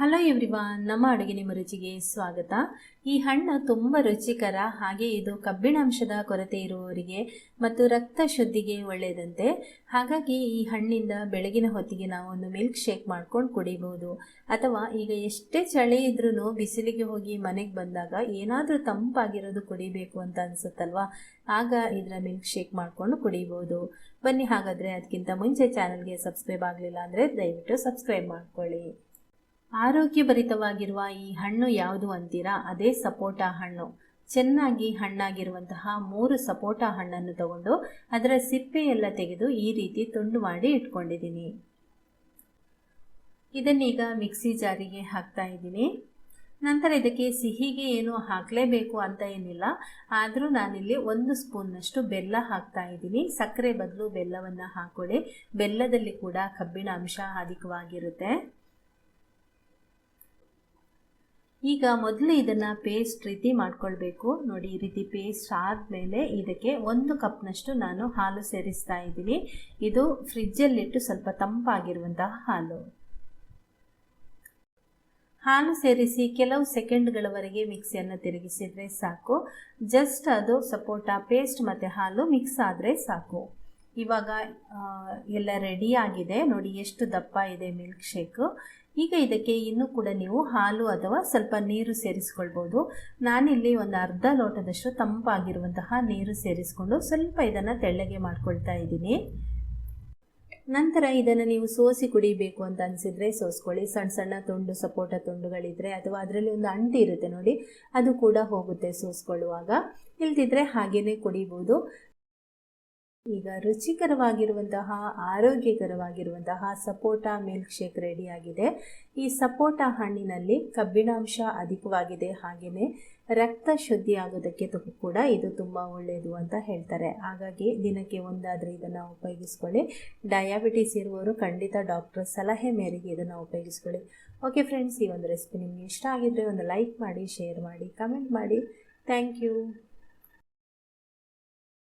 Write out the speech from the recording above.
Hello everyone ನಮ್ಮ ಅಡುಗೆ ನಿಮ್ಮ ರುಚಿಗೆ ಸ್ವಾಗತ. ಈ ಹಣ್ಣು ತುಂಬ ರುಚಿಕರ, ಹಾಗೆ ಇದು ಕಬ್ಬಿಣಾಂಶದ ಕೊರತೆ ಇರುವವರಿಗೆ ಮತ್ತು ರಕ್ತ ಶುದ್ಧಿಗೆ ಒಳ್ಳೆಯದಂತೆ. ಹಾಗಾಗಿ ಈ ಹಣ್ಣಿಂದ ಬೆಳಗಿನ ಹೊತ್ತಿಗೆ ನಾವು ಒಂದು ಮಿಲ್ಕ್ ಶೇಕ್ ಮಾಡ್ಕೊಂಡು ಕುಡಿಬಹುದು ಅಥವಾ ಈಗ ಎಷ್ಟೇ ಚಳಿ ಇದ್ರೂ ಬಿಸಿಲಿಗೆ ಹೋಗಿ ಮನೆಗೆ ಬಂದಾಗ ಏನಾದರೂ ತಂಪಾಗಿರೋದು ಕುಡಿಬೇಕು ಅಂತ ಅನ್ಸುತ್ತಲ್ವಾ? ಆಗ ಇದರ ಮಿಲ್ಕ್ ಶೇಕ್ ಮಾಡಿಕೊಂಡು ಕುಡಿಬೋದು. ಬನ್ನಿ ಹಾಗಾದರೆ, ಅದಕ್ಕಿಂತ ಮುಂಚೆ ಚಾನಲ್ಗೆ ಸಬ್ಸ್ಕ್ರೈಬ್ ಆಗಲಿಲ್ಲ ಅಂದರೆ ದಯವಿಟ್ಟು ಸಬ್ಸ್ಕ್ರೈಬ್ ಮಾಡ್ಕೊಳ್ಳಿ. ಆರೋಗ್ಯಭರಿತವಾಗಿರುವ ಈ ಹಣ್ಣು ಯಾವುದು ಅಂತೀರಾ? ಅದೇ ಸಪೋಟ ಹಣ್ಣು. ಚೆನ್ನಾಗಿ ಹಣ್ಣಾಗಿರುವಂತಹ ಮೂರು ಸಪೋಟ ಹಣ್ಣನ್ನು ತಗೊಂಡು ಅದರ ಸಿಪ್ಪೆ ಎಲ್ಲ ತೆಗೆದು ಈ ರೀತಿ ತುಂಡು ಮಾಡಿ ಇಟ್ಕೊಂಡಿದ್ದೀನಿ. ಇದನ್ನೀಗ ಮಿಕ್ಸಿ ಜಾರಿಗೆ ಹಾಕ್ತಾ ಇದ್ದೀನಿ. ನಂತರ ಇದಕ್ಕೆ ಸಿಹಿಗೆ ಏನು ಹಾಕಲೇಬೇಕು ಅಂತ ಏನಿಲ್ಲ. ಆದರೂ ನಾನಿಲ್ಲಿ ಒಂದು ಸ್ಪೂನ್ನಷ್ಟು ಬೆಲ್ಲ ಹಾಕ್ತಾ ಇದ್ದೀನಿ. ಸಕ್ಕರೆ ಬದಲು ಬೆಲ್ಲವನ್ನು ಹಾಕೊಳ್ಳಿ. ಬೆಲ್ಲದಲ್ಲಿ ಕೂಡ ಕಬ್ಬಿಣ ಅಂಶ ಅಧಿಕವಾಗಿರುತ್ತೆ. ಈಗ ಮೊದಲು ಇದನ್ನು ಪೇಸ್ಟ್ ರೀತಿ ಮಾಡ್ಕೊಳ್ಬೇಕು. ನೋಡಿ, ಈ ರೀತಿ ಪೇಸ್ಟ್ ಆದಮೇಲೆ ಇದಕ್ಕೆ ಒಂದು ಕಪ್ನಷ್ಟು ನಾನು ಹಾಲು ಸೇರಿಸ್ತಾ ಇದ್ದೀನಿ. ಇದು ಫ್ರಿಜ್ಜಲ್ಲಿಟ್ಟು ಸ್ವಲ್ಪ ತಂಪಾಗಿರುವಂತಹ ಹಾಲು. ಹಾಲು ಸೇರಿಸಿ ಕೆಲವು ಸೆಕೆಂಡ್ಗಳವರೆಗೆ ಮಿಕ್ಸಿಯನ್ನು ತಿರುಗಿಸಿದರೆ ಸಾಕು. ಜಸ್ಟ್ ಅದು ಸಪೋಟ ಪೇಸ್ಟ್ ಮತ್ತು ಹಾಲು ಮಿಕ್ಸ್ ಆದರೆ ಸಾಕು. ಇವಾಗ ಎಲ್ಲ ರೆಡಿಯಾಗಿದೆ ನೋಡಿ, ಎಷ್ಟು ದಪ್ಪ ಇದೆ ಮಿಲ್ಕ್ ಶೇಕು ಈಗ ಇದಕ್ಕೆ ಇನ್ನೂ ಕೂಡ ನೀವು ಹಾಲು ಅಥವಾ ಸ್ವಲ್ಪ ನೀರು ಸೇರಿಸ್ಕೊಳ್ಬೋದು. ನಾನಿಲ್ಲಿ ಒಂದು ಅರ್ಧ ಲೋಟದಷ್ಟು ತಂಪಾಗಿರುವಂತಹ ನೀರು ಸೇರಿಸ್ಕೊಂಡು ಸ್ವಲ್ಪ ಇದನ್ನು ತೆಳ್ಳಗೆ ಮಾಡ್ಕೊಳ್ತಾ ಇದ್ದೀನಿ. ನಂತರ ಇದನ್ನು ನೀವು ಸೋಸಿ ಕುಡಿಬೇಕು ಅಂತ ಅನಿಸಿದರೆ ಸೋಸ್ಕೊಳ್ಳಿ. ಸಣ್ಣ ಸಣ್ಣ ತುಂಡು, ಸಪೋಟ ತುಂಡುಗಳಿದ್ರೆ ಅಥವಾ ಅದರಲ್ಲಿ ಒಂದು ಅಂಟಿ ಇರುತ್ತೆ ನೋಡಿ, ಅದು ಕೂಡ ಹೋಗುತ್ತೆ ಸೋಸ್ಕೊಳ್ಳುವಾಗ. ಇಲ್ದಿದ್ರೆ ಹಾಗೇ ಕುಡಿಬೋದು. ಈಗ ರುಚಿಕರವಾಗಿರುವಂತಹ, ಆರೋಗ್ಯಕರವಾಗಿರುವಂತಹ ಸಪೋಟ ಮಿಲ್ಕ್ ಶೇಕ್ ರೆಡಿಯಾಗಿದೆ ಈ ಸಪೋಟ ಹಣ್ಣಿನಲ್ಲಿ ಕಬ್ಬಿಣಾಂಶ ಅಧಿಕವಾಗಿದೆ. ಹಾಗೆಯೇ ರಕ್ತ ಶುದ್ಧಿ ಆಗೋದಕ್ಕೆ ಕೂಡ ಇದು ತುಂಬ ಒಳ್ಳೆಯದು ಅಂತ ಹೇಳ್ತಾರೆ. ಹಾಗಾಗಿ ದಿನಕ್ಕೆ ಒಂದಾದರೆ ಇದನ್ನು ಉಪಯೋಗಿಸ್ಕೊಳ್ಳಿ. ಡಯಾಬಿಟಿಸ್ ಇರುವವರು ಖಂಡಿತ ಡಾಕ್ಟರ್ ಸಲಹೆ ಮೇರೆಗೆ ಇದನ್ನು ಉಪಯೋಗಿಸ್ಕೊಳ್ಳಿ. ಓಕೆ ಫ್ರೆಂಡ್ಸ್ ಈ ಒಂದು ರೆಸಿಪಿ ನಿಮಗೆ ಇಷ್ಟ ಆಗಿದ್ದರೆ ಒಂದು ಲೈಕ್ ಮಾಡಿ ಶೇರ್ ಮಾಡಿ ಕಮೆಂಟ್ ಮಾಡಿ. Thank you